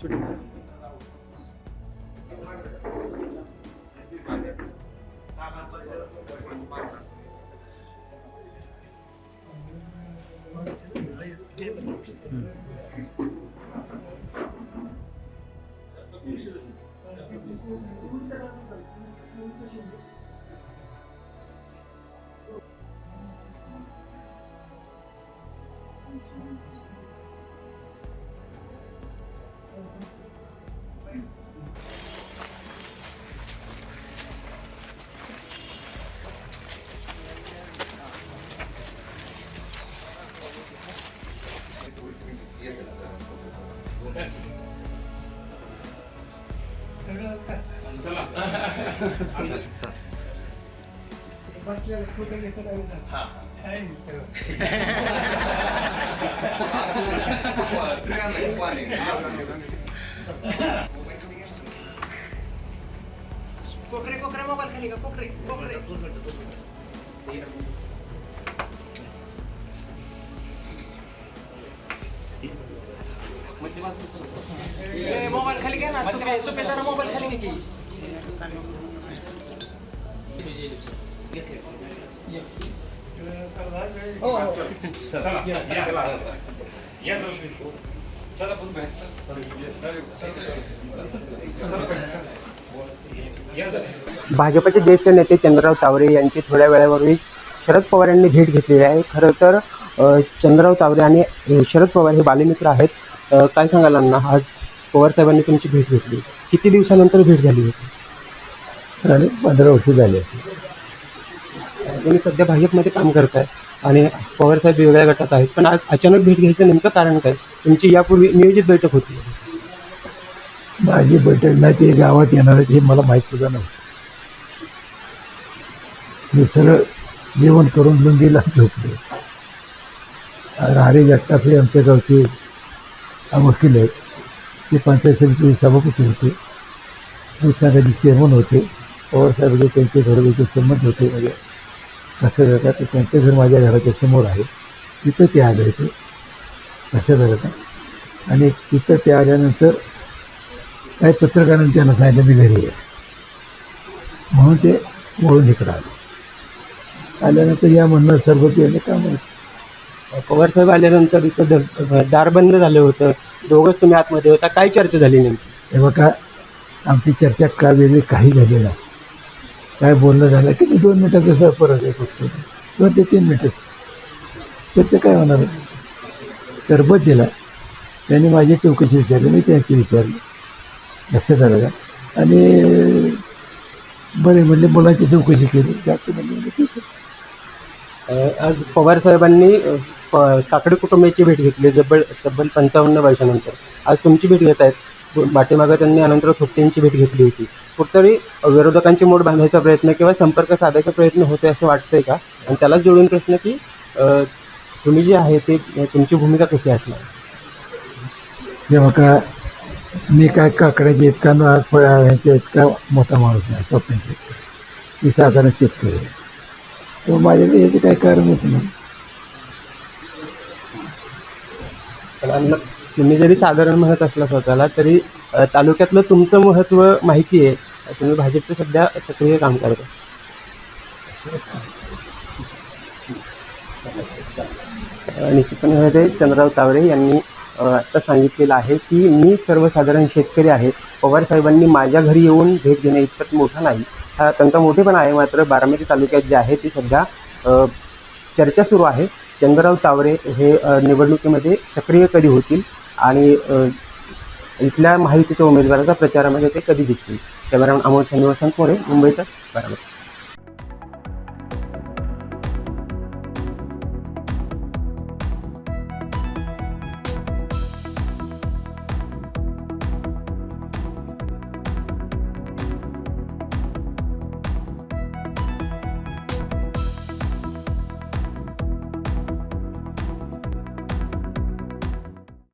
출입니다. 음. 음. बसलेला फोटो घेतात आणि जा. कोकरे कोकरे मोबाईल खाली का कोकरे कोकरे मोबाईल खाली घ्या ना तुम्ही जरा मोबाईल खाली भाजपचे ज्येष्ठ नेते चंद्रराव तावरे यांची थोड्या वेळापूर्वी शरद पवार यांनी भेट घेतलेली आहे. खरं तर चंद्रराव तावरे आणि शरद पवार हे बालमित्र आहेत. काय सांगाल अण्णा? आज पवार साहेबांनी तुमची भेट घेतली. किती दिवसानंतर भेट झाली होती? आणि पंधरा वर्ष झाले. तुम्ही सध्या भाजपमध्ये काम करताय आणि पवार साहेब वेगळ्या गटात आहेत. पण आज अचानक भेट घ्यायचं नेमकं कारण काय? तुमची यापूर्वी नियोजित बैठक होती. माझी बैठक नाही ते गावात येणार आहेत हे मला माहीत सुद्धा नव्हतं मी सरळ जेवण करून लुंगीला झोपले. राणे जगताप आमच्या गावचे वकील आहेत ते पंचायत समितीचे सभापती होते. कृष्णागाजी चेअरमन होते. पवारसाहेब जे त्यांचे घरोघरचे संबंध होते. म्हणजे कसं जातात तर त्यांचं घर माझ्या घराच्या समोर आहे. तिथं ते आले होते. कसं जातात आणि तिथं ते आल्यानंतर काही पत्रकारांनी त्यांना सांगितलं मी घरी आहे. म्हणून ते वळून इकडं आले. आल्यानंतर या म्हणणं सरबती का काम पवार साहेब आल्यानंतर इथं द- दार बंद झालं होतं. दोघंच तुम्ही आतमध्ये होता. काय चर्चा झाली नेमकी? हे बघा आमची चर्चा का वेगळी काही झाली नाही. काय बोलणं झालं की दोन मिनिटाचं परत आहे फक्त दोन ते तीन मिनटं. त्याचं काय होणार? सरबत दिला. त्यांनी माझी चौकशी विचारली मी त्यांची विचारली. लक्षात आलं का? आणि बरे म्हणले मुलांची चौकशी केली. जास्त म्हणजे ठीक आहे. आज पवार साहेबांनी प- काकडे कुटुंबाची भेट घेतली जब्बल तब्बल पंचावन्न वर्षानंतर. आज तुमची भेट घेत आहेत. पाठीमागं त्यांनी अनंतराव थोपटेंची भेट घेतली होती. कुठतरी विरोधकांची मोड बांधायचा प्रयत्न किंवा संपर्क साधायचा प्रयत्न होते असं वाटतंय का? आणि त्यालाच जोडून प्रश्न की तुम्ही जे आहे ते तुमची भूमिका कशी असणार? हे बघा मी काय काकड्याचे इतका ह्याच्या इतका मोठा माणूस नाही स्वप्नाचे. मी साधारण शेतकरी आहे. तर माझ्याकडे याचे काय होत नाही. पण तुम्ही जरी साधारण म्हणत असला स्वतःला तरी अ, तालुक्यातलं तुमचं महत्त्व माहिती आहे. तुम्ही भाजपचं सध्या सक्रिय काम करता. निश्चितपणे होते चंद्रराव तावरे यांनी अ, आत्ता सांगितलेलं आहे की मी सर्वसाधारण शेतकरी आहे. पवार साहेबांनी माझ्या घरी येऊन भेट घेणे इतपत मोठा नाही. हा त्यांचा मोठेपणा आहे मात्र बारामती तालुक्यात जे आहे ती सध्या चर्चा सुरू आहे. चंद्रराव तावरे हे निवडणुकीमध्ये सक्रिय कधी होतील आणि इथल्या माहितीच्या उमेदवाराच्या प्रचारामध्ये ते कधी दिसतील? कॅमेरामॅन अमोल श्रीनिवासन मोरे मुंबईचा बारामती.